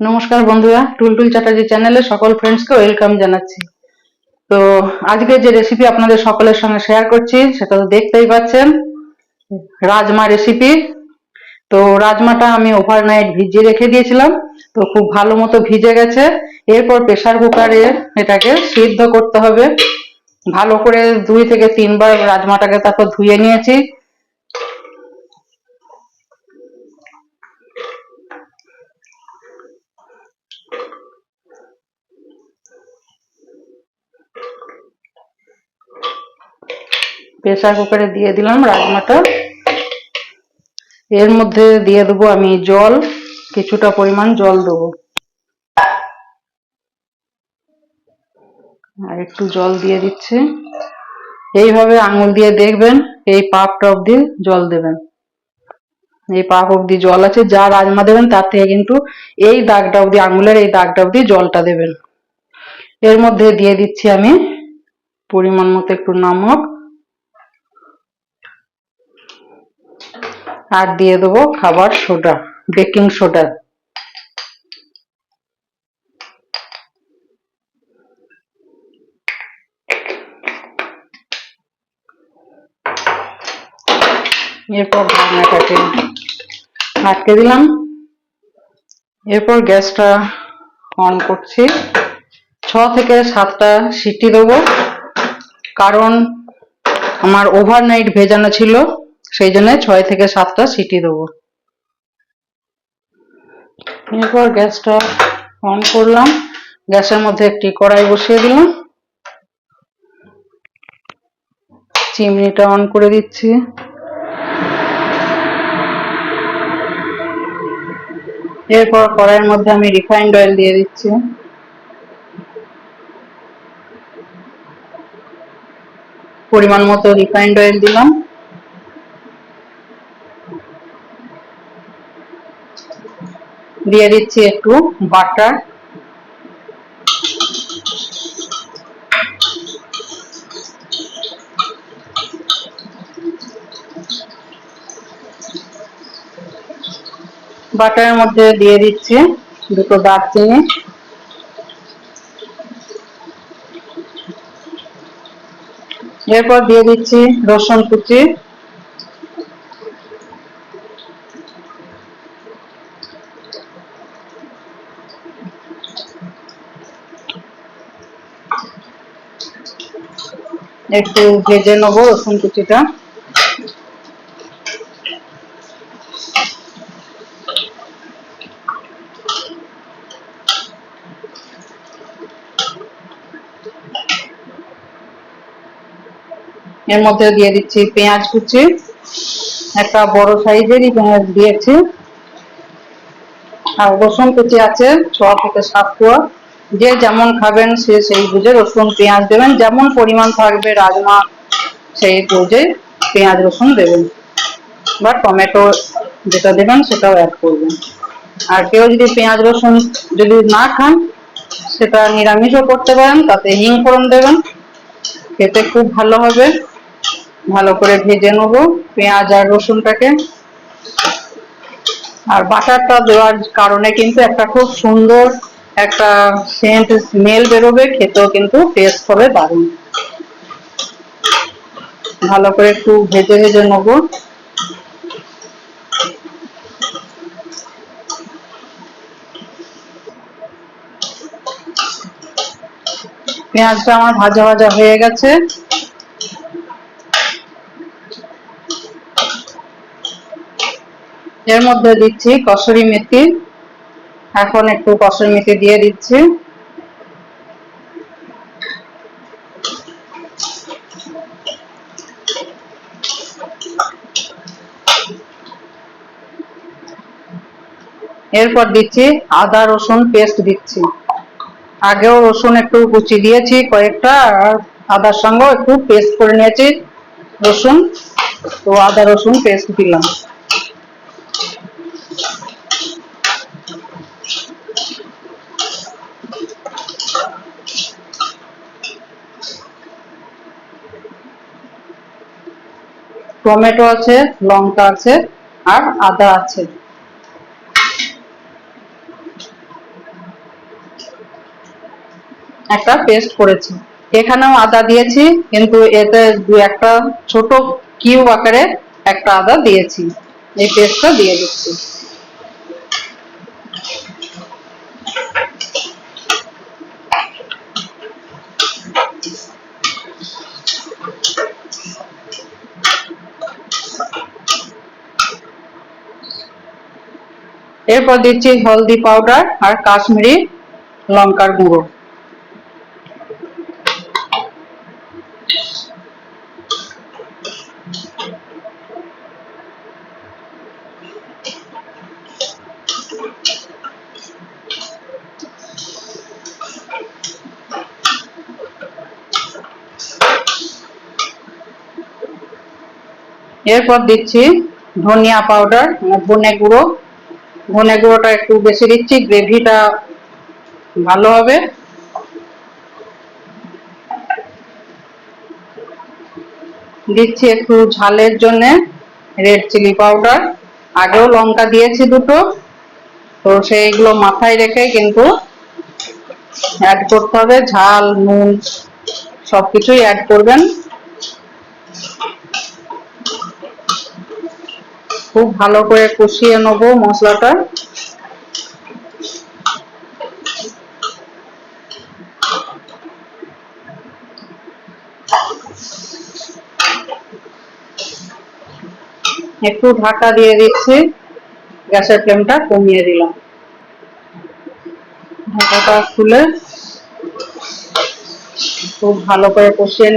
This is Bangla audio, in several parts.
নমস্কার বন্ধুরা, টুলটুল চ্যাটার্জি চ্যানেলে সকল ফ্রেন্ডসকে ওয়েলকাম জানাচ্ছি। তো আজকে যে রেসিপি আপনাদের সকলের সঙ্গে শেয়ার করছি, সেটা তো দেখতেই পাচ্ছেন, রাজমা রেসিপি তো রাজমাটা আমি ওভারনাইট ভিজিয়ে রেখে দিয়েছিলাম, তো খুব ভালো মতো ভিজে গেছে। এরপর প্রেসার কুকারে এটাকে সিদ্ধ করতে হবে। ভালো করে দুই থেকে তিনবার রাজমাটাকে তারপর ধুয়ে নিয়েছি। প্রেসার কুকারে দিয়ে দিলাম রাজমাটা এর মধ্যে দিয়ে দেবো আমি জল, কিছুটা পরিমাণ জল দেবো। আর একটু জল দিয়ে দিচ্ছি। এইভাবে আঙুল দিয়ে দেখবেন, এই পাপটা অব্দি জল দেবেন। এই পাপ অব্দি জল আছে, যা রাজমা দেবেন তার থেকে কিন্তু এই দাগটা অব্দি আঙুলের এই দাগটা অব্দি জলটা দেবেন। এর মধ্যে দিয়ে দিচ্ছি আমি পরিমাণ মতো একটু নমক। আর দিয়ে দেবো খাবার সোডা, বেকিং সোডা। এরপর ঢাকনাটাকে আটকে দিলাম। এরপর গ্যাসটা অন করছি। ছ থেকে সাতটা সিটি দেবো, কারণ আমার ওভারনাইট ভেজানো ছিল। সেই জন্য ছয় থেকে সাতটা সিটি দেবো। এরপর গ্যাসটা অন করলাম। গ্যাসের মধ্যে একটি কড়াই বসিয়ে দিলাম। চিমনিটা অন করে দিচ্ছি। এরপর কড়াইয়ের মধ্যে আমি রিফাইন্ড অয়েল দিয়ে দিচ্ছি। পরিমাণ মতো রিফাইন্ড অয়েল দিলাম। দিয়ে দিচ্ছি একটু বাটার। বাটারের মধ্যে দিয়ে দিচ্ছি দুটো দারচিনি। এরপর দিয়ে দিচ্ছি রসুন কুচি। একটু ভেজে নেব রসুন কুচিটা। এর মধ্যে দিয়ে দিচ্ছি পেঁয়াজ কুচি, একটা বড় সাইজেরই পেঁয়াজ দিয়েছি। আর রসুন কুচি আছে ছ থেকে সাত কোয়া। যে যেমন খাবেন, সে সেই বুঝে রসুন, পেঁয়াজ দেবেন। যেমন পরিমাণ থাকবে রাজমা, সেই বুঝে পেঁয়াজ, রসুন দেবেন। বা টমেটো যেটা দেবেন, সেটাও অ্যাড করবেন। আর কেউ যদি পেঁয়াজ, রসুন যদি না খান, সেটা নিরামিষও করতে পারেন, তাতে হিং ফোড়ন দেবেন। খেতে খুব ভালো হবে। ভালো করে ভেজে নেব পেঁয়াজ আর রসুনটাকে। আর বাটারটা দেওয়ার কারণে কিন্তু একটা খুব সুন্দর একটা সেন্ট স্মেল বেরোবে, খেতেও কিন্তু টেস্ট হবে দারুণ। ভালো করে একটু ভেজে ভেজে নেব। পেঁয়াজটা আমার ভাজা ভাজা হয়ে গেছে। এর মধ্যে দিচ্ছি কসুরি মেথি। এখন একটু কসুরি মেথি দিয়ে দিচ্ছি। এরপর দিচ্ছি আদা, রসুন পেস্ট দিচ্ছি। আগেও রসুন একটু কুচি দিয়েছি কয়েকটা, আর আদার সঙ্গেও একটু পেস্ট করে নিয়েছি রসুন। তো আদা, রসুন পেস্ট দিলাম। টমেটো আছে, লঙ্কা আছে আর আদা আছে। একটা পেস্ট করেছি। এখানেও আদা দিয়েছি, কিন্তু এতে দু একটা ছোট কিউব আকারে একটা আদা দিয়েছি। এই পেস্টটা দিয়ে দিচ্ছি। এরপর দিচ্ছি হলদি পাউডার আর কাশ্মীরি লঙ্কার গুঁড়ো। এরপর দিচ্ছি ধনিয়া পাউডার ধনে গুঁড়ো। ধনে গুঁড়োটা একটু বেশি দিচ্ছি, গ্রেভিটা ভালো হবে। দিচ্ছি একটু ঝালের জন্য রেড চিলি পাউডার। আগেও লঙ্কা দিয়েছি দুটো, তো সেইগুলো মাথায় রেখে কিন্তু অ্যাড করতে হবে। ঝাল, নুন সবকিছুই অ্যাড করবেন। খুব ভালো করে কষিয়ে নেব মশলাটা। একটু ঢাকা দিয়ে দিচ্ছি, গ্যাসের ফ্লেমটা কমিয়ে দিলাম। ঢাকাটা খুলে খুব ভালো করে কষিয়ে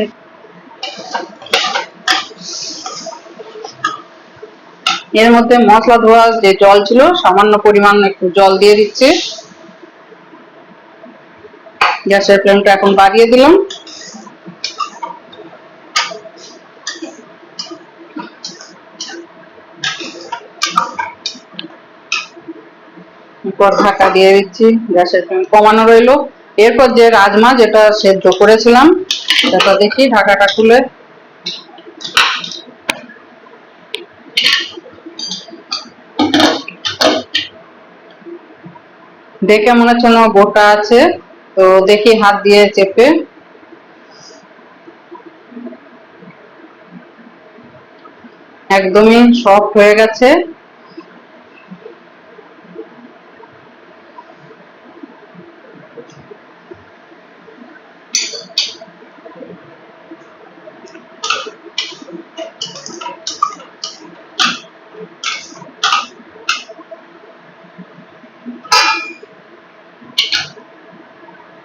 এর মধ্যে মশলা ধোয়া যে জল ছিল, সামান্য পরিমাণ একটু জল দিয়ে দিচ্ছি। গ্যাসের ফ্লেমটা এখন বাড়িয়ে দিলাম। এরপর ঢাকা দিয়ে দিচ্ছি, গ্যাসের ফ্লেম কমানো রইল। এরপর যে রাজমা যেটা সেদ্ধ করেছিলাম, সেটা দেখি ঢাকাটা খুলে। দেখে মনে হচ্ছে না গোটা আছে। তো দেখি হাত দিয়ে চেপে। একদমই সফট হয়ে গেছে।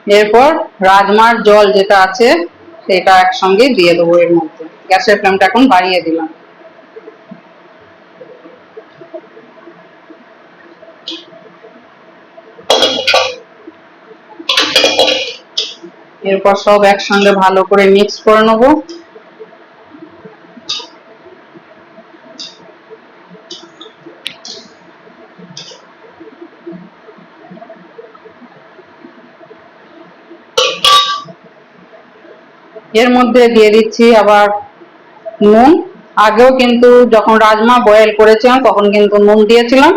এরপর রাজমার জল যেটা আছে, সেটা একসঙ্গে দিয়ে দেবো এর মধ্যে। গ্যাসের ফ্লেমটা এখন বাড়িয়ে দিলাম। এরপর সব একসঙ্গে ভালো করে মিক্স করে নেব। এর মধ্যে দিয়ে দিচ্ছি আবার নুন। আগেও কিন্তু যখন রাজমা বয়েল করেছিলাম, তখন কিন্তু নুন দিয়েছিলাম।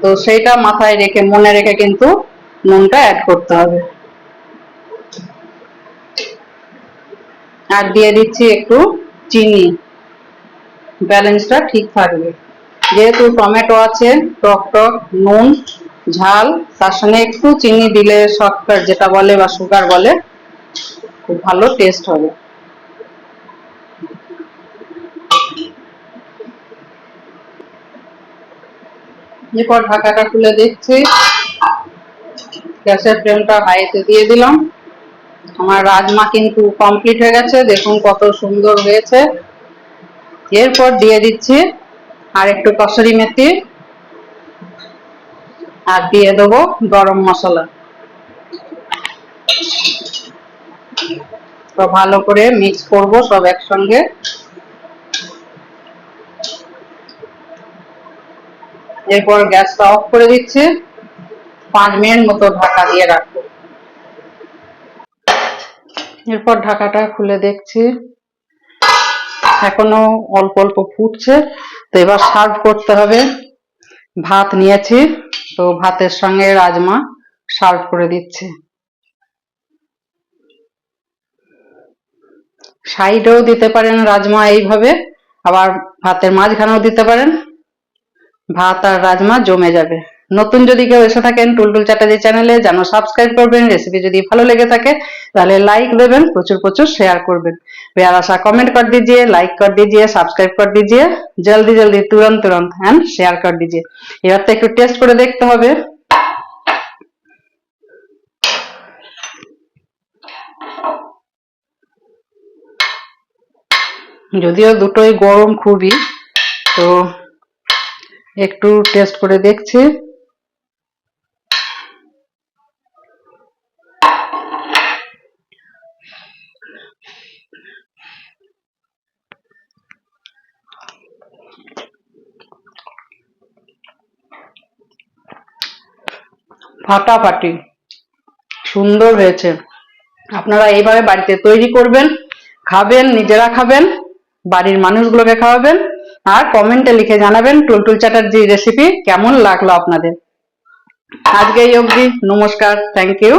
তো সেইটা মাথায় রেখে, মনে রেখে কিন্তু নুনটা অ্যাড করতে হবে। আর দিয়ে দিচ্ছি একটু চিনি। ব্যালেন্সটা ঠিক থাকবে। যেহেতু টমেটো আছে, টক টক, নুন, ঝাল, তার সঙ্গে একটু চিনি দিলে শর্টকাট যেটা বলে বা সুগার বলে খুব ভালো টেস্ট হবে। এরপর ঢাকাটা খুলে দেখছি। গ্যাসের ফ্লেমটা হাইতে দিয়ে দিলাম। আমার রাজমা কিন্তু কমপ্লিট হয়ে গেছে। দেখুন কত সুন্দর হয়েছে। এরপর দিয়ে দিচ্ছি আর একটু কসুরি মেথি। আর দিয়ে দেবো গরম মশলা। তো ভালো করে মিক্স করব সব একসঙ্গে। এরপর গ্যাসটা অফ করে দিচ্ছি। পাঁচ মিনিট মতো ঢাকা দিয়ে রাখব। এরপর ঢাকাটা খুলে দেখছি। এখনও অল্প অল্প ফুটছে। তো এবার সার্ভ করতে হবে। ভাত নিয়েছি। তো ভাতের সঙ্গে রাজমা সার্ভ করে দিচ্ছি। সাইডেও দিতে পারেন রাজমা এইভাবে আবার ভাতের মাঝখানেও দিতে পারেন ভাত আর রাজমা জমে যাবে নতুন যদি কেউ এসে থাকেন টুলটুল চ্যাটার্জি চ্যানেলে যেন সাবস্ক্রাইব করবেন রেসিপি যদি ভালো লেগে থাকে তাহলে লাইক দেবেন প্রচুর প্রচুর শেয়ার করবেন प्यारा सा कमेंट कर दीजिए लाइक कर दीजिए सब्सक्राइब कर दीजिए जल्दी जल्दी तुरंत तुरंत एंड शेयर कर दीजिए এবার তো একটু টেস্ট করে দেখতে হবে যদিও দুটোই গরম খুবই, তো একটু টেস্ট করে দেখছি। ফাটাফাটি, সুন্দর হয়েছে। আপনারা এইভাবে বাড়িতে তৈরি করবেন, খাবেন, নিজেরা খাবেন। বাড়ির মানুষগুলোকে খাওয়াবেন আর কমেন্টে লিখে জানাবেন টুলটুল চ্যাটার্জি রেসিপি কেমন লাগল আপনাদের। আজকে এই অবধি নমস্কার থ্যাংক ইউ